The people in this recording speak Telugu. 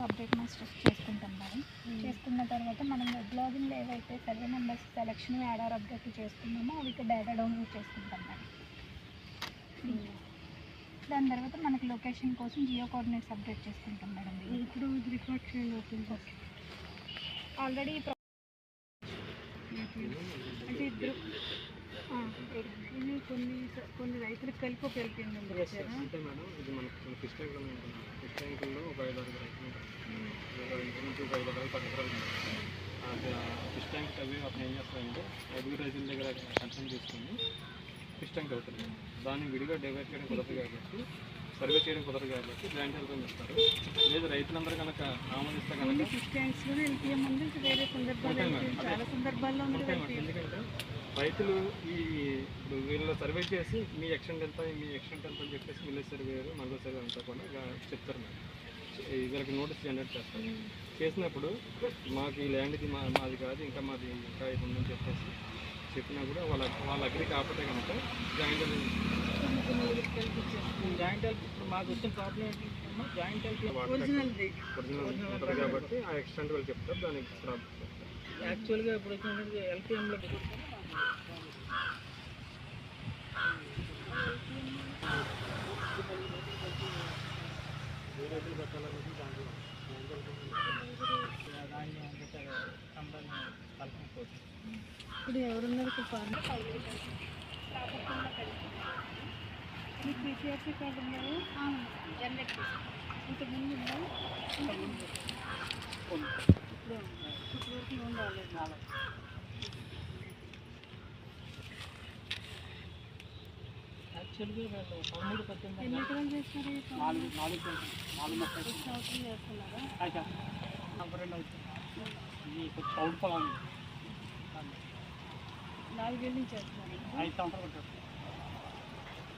అప్డేట్ మాస్టర్స్ చేసుకుంటాం మేడం చేసుకున్న తర్వాత మనం వెబ్ లాగిన్లో ఏవైతే సర్వే నెంబర్స్ సెలక్షన్ యాడార్ అప్డేట్ చేసుకున్నామో అవి డేటా డౌన్లోడ్ చేసుకుంటాం మేడం దాని తర్వాత మనకి లొకేషన్ కోసం జియో కోఆర్డినేట్స్ అప్డేట్ చేసుకుంటాం మేడం ఇప్పుడు రికార్డ్ చేయండి ఓపెన్ చేసి ఆల్రెడీ అంటే ఇద్దరు కొన్ని కొన్ని రైతులకు కలిపి ఒక ఇచ్చారా? అంటే మేడం ఇది మనకు ఫిష్ ట్యాంకులు ఉంటుంది ఫిష్ ట్యాంకుల్లో ఒక ఐదు ఆరు రైతులు ఉంటారు ఒక ఐదు నుంచి ఒక ఐదు ఎకరాలు పది ఎకరాలు ఆ ఫిష్ ట్యాంక్ అవి అతను ఏం చేస్తారంటే ఐదుగురు రైతుల దగ్గర కన్సల్ట్ చేసుకొని ఫిష్ ట్యాంక్ అవుతుంది దాన్ని విడిగా డైవర్ట్ చేయడం కుదరదు కాబట్టి సర్వే చేయడం కుదరదు కాబట్టి జాయింట్ హెల్త్ ఇస్తారు లేదు రైతులందరూ కనుక ఆమోదిస్తే కనుక. ఎందుకంటే రైతులు ఈ ఇప్పుడు వీళ్ళు సర్వే చేసి మీ ఎక్స్టెంట్ ఎంత మీ ఎక్స్టెంట్ ఎంత అని చెప్పేసి విలేజ్ సర్వేయర్ మండల సర్వే అంతా కూడా చెప్తారు మేడం. ఈ వీళ్ళకి నోటీస్ జనరేట్ చేస్తారు. చేసినప్పుడు మాకు ఈ ల్యాండ్ ఇది మా మాది కాదు ఇంకా మాది ఇంకా ఇది ఉందని చెప్పేసి చెప్పినప్పుడు వాళ్ళ వాళ్ళ అగ్రి కాకపోతే కనుక జాయింట్ జాయింట్ హెల్త్ ఇప్పుడు మాకు వచ్చిన ప్రాబ్లం ఏంటంటే జాయింట్ హెల్త్ ఒరిజినల్ది ఒరిజినల్ ఉంటుంది కాబట్టి ఆ ఎక్స్టెంట్ వాళ్ళు చెప్తారు దానికి స్క్రాప్ యాక్చువల్గా ఇప్పుడు వచ్చిన ఎల్పిఎంలో ఇప్పుడు ఎవరున్నారు ఇప్పుడు ఫార్మర్ మీకు పీసీఆర్సీ కార్డు జనరేట్ ఇంతకుముందు ఉందా? ఇప్పటివరకు యాక్చువల్గా పదమూడు పద్దెనిమిది? నాలుగు నాలుగు నాలుగు మొక్కలు ఈ సంవత్సరం చేస్తున్నారా? అయితే రెండు అవుతుంది. ఇది కొంచెం చౌడు పొలం ఉంది. నాలుగేళ్ళ నుంచి చేస్తున్నారు. ఐదు సంవత్సరాలు పట్టారు ఏం పేరు ఈ పేరు సంవత్సరం